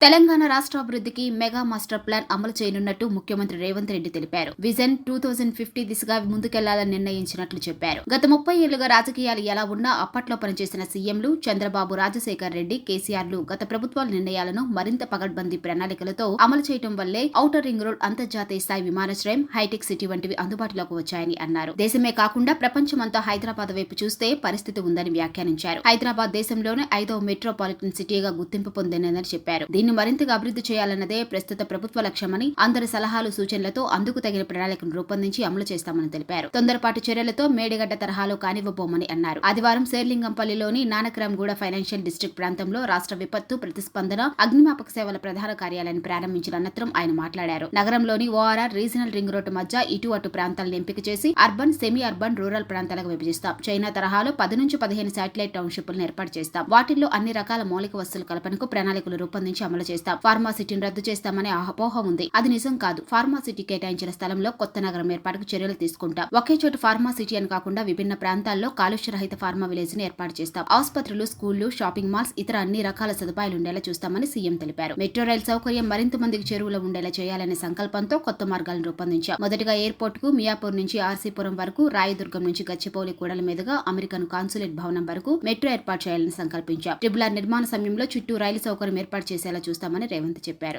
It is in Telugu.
తెలంగాణ రాష్ట్ర అభివృద్ధికి మెగా మాస్టర్ ప్లాన్ అమలు చేయనున్నట్టు ముఖ్యమంత్రి రేవంత్ రెడ్డి తెలిపారు. విజన్ టూ థౌజండ్ ఫిఫ్టీ దిశగా ముందుకెళ్ళాలని నిర్ణయించినట్లు చెప్పారు. గత ముప్పై ఏళ్ళుగా రాజకీయాలు ఎలా ఉన్నా అప్పట్లో పనిచేసిన సీఎంలు చంద్రబాబు రాజశేఖర్ రెడ్డి కేసీఆర్లు గత ప్రభుత్వాల నిర్ణయాలను మరింత పగడ్బందీ ప్రణాళికలతో అమలు చేయడం వల్లే ఔటర్ రింగ్ రోడ్ అంతర్జాతీయ స్థాయి విమానాశ్రయం హైటెక్ సిటీ వంటివి అందుబాటులోకి వచ్చాయని అన్నారు. దేశమే కాకుండా ప్రపంచమంతా హైదరాబాద్ వైపు చూస్తే పరిస్థితి ఉందని వ్యాఖ్యానించారు. హైదరాబాద్ దేశంలోనే ఐదవ మెట్రోపాలిటన్ సిటీగా గుర్తింపు పొందిందని చెప్పారు. దీన్ని మరింతగా అభివృద్ధి చేయాలన్నదే ప్రస్తుత ప్రభుత్వ లక్ష్యమని అందరి సలహాలు సూచనలతో అందుకు తగిన ప్రణాళికను రూపొందించి అమలు చేస్తామని తెలిపారు. తొందరపాటు చర్యలతో మేడిగడ్డ తరహాలో కానివ్వబోమని అన్నారు. ఆదివారం శేర్లింగంపల్లిలోని నానక్రామ్గూడ ఫైనాన్షియల్ డిస్ట్రిక్ట్ ప్రాంతంలో రాష్ట్ర విపత్తు ప్రతిస్పందన అగ్నిమాపక సేవల ప్రధాన కార్యాలయాన్ని ప్రారంభించిన అనంతరం ఆయన మాట్లాడారు. నగరంలోని ఓఆర్ఆర్ రీజనల్ రింగ్ రోడ్డు మధ్య ఇటు అటు ప్రాంతాలను ఎంపిక చేసి అర్బన్ సెమీ అర్బన్ రూరల్ ప్రాంతాలకు విభజిస్తాం. చైనా తరహాలో పది నుంచి పదిహేను శాటిలైట్ టౌన్షిప్లను ఏర్పాటు చేస్తాం. వాటిల్లో అన్ని రకాల మౌలిక వస్తువుల కల్పనకు ప్రణాళికలు రూపొందించి అమలు అమలు చేస్తాం ఫార్మాసిటీని రద్దు చేస్తామనే అపోహ ఉంది. అది నిజం కాదు. ఫార్మాసిటీ కేటాయించిన స్థలంలో కొత్త నగరం ఏర్పాటుకు చర్యలు తీసుకుంటాం. ఒకే చోటు ఫార్మాసిటీ అని కాకుండా విభిన్న ప్రాంతాల్లో కాలుష్య రహిత ఫార్మా విలేజ్ని ఏర్పాటు చేస్తాం. ఆసుపత్రులు స్కూళ్ళు షాపింగ్ మాల్స్ ఇతర అన్ని రకాల సదుపాయాలు ఉండేలా చూస్తామని సీఎం తెలిపారు. మెట్రో రైల్ సౌకర్యం మరింత మందికి చేరువలో ఉండేలా చేయాలనే సంకల్పంతో కొత్త మార్గాలను రూపొందించాం. మొదటగా ఎయిర్పోర్ట్కు మియాపూర్ నుంచి ఆర్సీపురం వరకు రాయదుర్గం నుంచి గచ్చిపౌలి కూడల మీదుగా అమెరికన్ కాన్సులేట్ భవనం వరకు మెట్రో ఏర్పాటు చేయాలని సంకల్పించాం. ట్రిబుల్ ఆర్ నిర్మాణ సమయంలో చుట్టూ రైలు సౌకర్యం ఏర్పాటు చేసేలా చూస్తామని రేవంత్ చెప్పారు.